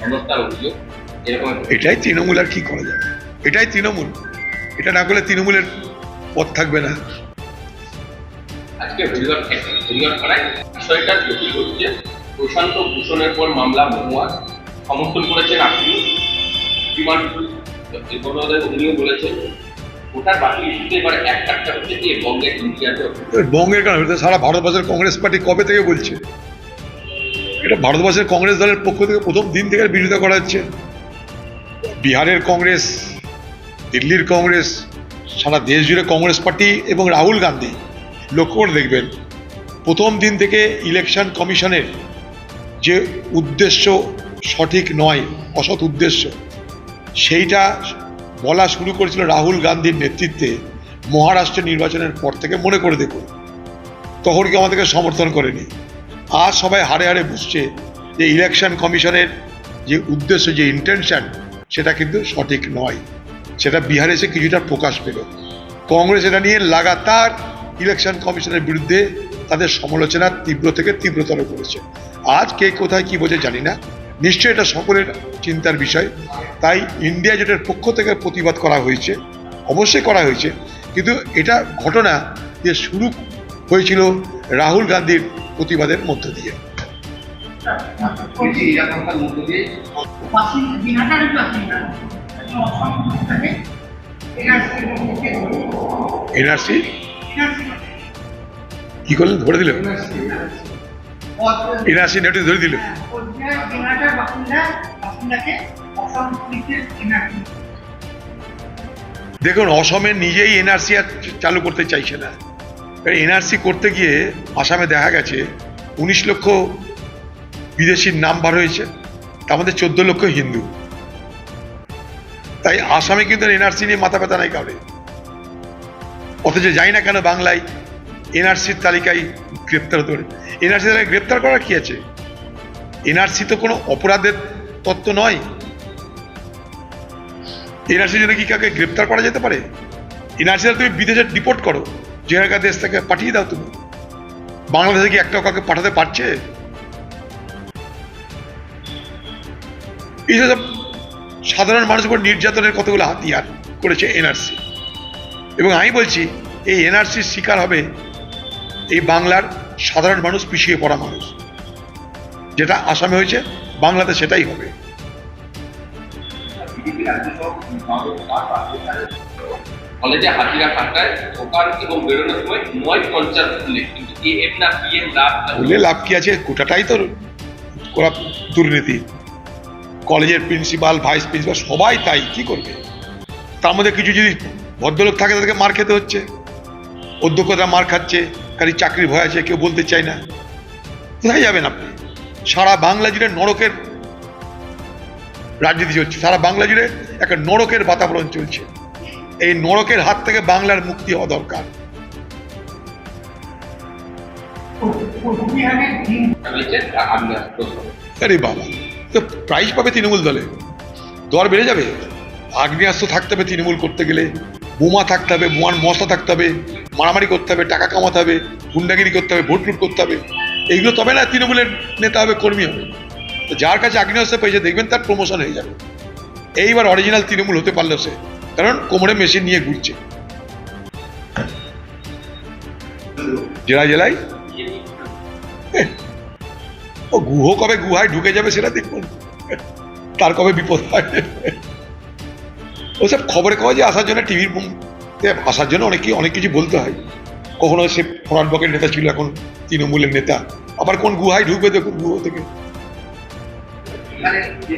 হেনস্থার অভিযোগ। এরকম এটাই তৃণমূল আর কি করা যাবে এটাই তৃণমূল। এটা না করলে তৃণমূলের পথ থাকবে না। আজকে পাড়ায় বিষয়টা জটিল হচ্ছে। প্রশান্ত ভূষণের পর মামলা মহুয়া সমর্থন করেছেন আপনি। বিমান উনিও বলেছেন বঙ্গের কারণে সারা ভারতবর্ষের কংগ্রেস পার্টি কবে থেকে বলছে? এটা ভারতবর্ষের কংগ্রেস দলের পক্ষ থেকে প্রথম দিন থেকে বিরোধিতা করা হচ্ছে। বিহারের কংগ্রেস, দিল্লির কংগ্রেস, সারা দেশ জুড়ে কংগ্রেস পার্টি এবং রাহুল গান্ধী, লক্ষ্য করে দেখবেন, প্রথম দিন থেকে ইলেকশন কমিশনের যে উদ্দেশ্য সঠিক নয়, অসৎ উদ্দেশ্য, সেইটা বলা শুরু করেছিল রাহুল গান্ধীর নেতৃত্বে মহারাষ্ট্র নির্বাচনের পর থেকে মনে করে দেখুন। তখন কি আমাদেরকে সমর্থন করেনি। আজ সবাই হারে হারে বুঝছে যে ইলেকশন কমিশনের যে উদ্দেশ্য, যে ইন্টেনশন সেটা কিন্তু সঠিক নয়। সেটা বিহারে এসে কিছুটা প্রকাশ পেল। কংগ্রেস এটা নিয়ে লাগাতার ইলেকশন কমিশনের বিরুদ্ধে তাদের সমালোচনা তীব্র থেকে তীব্রতর করেছে। আজ কে কোথায় কি বোঝে জানি না। নিশ্চয়ই এটা সকলের চিন্তার বিষয়। তাই ইন্ডিয়া জোটের পক্ষ থেকে প্রতিবাদ করা হয়েছে। অবশ্যই করা হয়েছে। কিন্তু এটা ঘটনা যে শুরু হয়েছিল রাহুল গান্ধীর প্রতিবাদের মধ্য দিয়ে। এনআরসি? কি করলেন ধরে দিল? এনআরসি নোটিস ধরে দিল? দেখুন অসমে নিজেই এনআরসি আর চালু করতে চাইছে না। এনআরসি করতে গিয়ে আসামে দেখা গেছে উনিশ লক্ষ বিদেশির নাম বার হয়েছে, তার মধ্যে চোদ্দ লক্ষ হিন্দু। তাই আসামে কিন্তু এনআরসি নিয়ে মাথা ব্যথা নাই কাউরে। অথচ যাই না কেন বাংলায় এনআরসির তালিকায় গ্রেপ্তার হতে পারে। এনআরসি তালিকায় গ্রেপ্তার করার কি আছে? এনআরসি তো কোনো অপরাধের তত্ত্ব নয়। এনআরসির জন্য কি কাউকে গ্রেপ্তার করা যেতে পারে? এনআরসি তুমি বিদেশে ডিপোর্ট করো। যে এলাকার দেশ থেকে পাঠিয়ে দাও তুমি। বাংলাদেশে কি একটা কাউকে পাঠাতে পারছে? এইসব সাধারণ মানুষের উপর নির্যাতনের কতগুলো হাতিয়ার করেছে এনআরসি এবং আমি বলছি, এই এনআরসির শিকার হবে এই বাংলার সাধারণ মানুষ পিছিয়ে পড়া মানুষ। যেটা আসামে হয়েছে, বাংলাতে সেটাই হবে। বিজেপি রাজ্য সভাপতি পাকিস্তানের কলেজে হাজিরা খাটায় ঢোকার এবং বেরোনোর সময় নয় পঞ্চাশ উল্লেখ কিন্তু এ এম না পি এম লাভ বললে লাভ কি আছে? গোটাটাই তো করা দুর্নীতি। কলেজের প্রিন্সিপাল ভাইস প্রিন্সিপাল সবাই তাই কি করবে? তার মধ্যে কিছু যদি ভদ্রলোক থাকে তাদেরকে মার খেতে হচ্ছে। অধ্যক্ষতা মার খাচ্ছে খালি চাকরির ভয় আছে কেউ বলতে চায় না। কোথায় যাবেন আপনি? সারা বাংলা জুড়ে নরকের রাজনীতি চলছে। সারা বাংলা জুড়ে একটা নরকের বাতাবরণ চলছে। এই নরকের হাত থেকে বাংলার মুক্তি হওয়া দরকার। আরে বাবা, তো প্রাইজ পাবে তৃণমূল দলে। দর বেড়ে যাবে। আগ্নেয়াস্ত্র থাকতে হবে তৃণমূল করতে গেলে। বোমা থাকতে হবে, বোমার মশলা থাকতে হবে, মারামারি করতে হবে, টাকা কামাতে হবে, গুন্ডাগিরি করতে হবে ভোট লুট করতে হবে। এইগুলো তবে না তৃণমূলের নেতা হবে, কর্মী হবে। তো যার কাছে আগ্নেয়াস্ত্র পেয়েছে দেখবেন, তার প্রমোশন হয়ে যাবে। এইবার অরিজিনাল তৃণমূল হতে পারল সে, কারণ কোমরে মেশিন নিয়ে ঘুরছে। জেলায় জেলায়? ও গুহ কবে গুহায় ঢুকে যাবে সেটা দেখুন। তার কবে বিপদ হয়? ওসব খবরে কাগজে আসার জন্য টিভির আসার জন্য অনেক অনেক কিছু বলতে হয়। কখনো সে ফরান বকের নেতা ছিল এখন তৃণমূলের নেতা। আবার কোন গুহায় ঢুকবে দেখুন গুহ থেকে। এখানে যে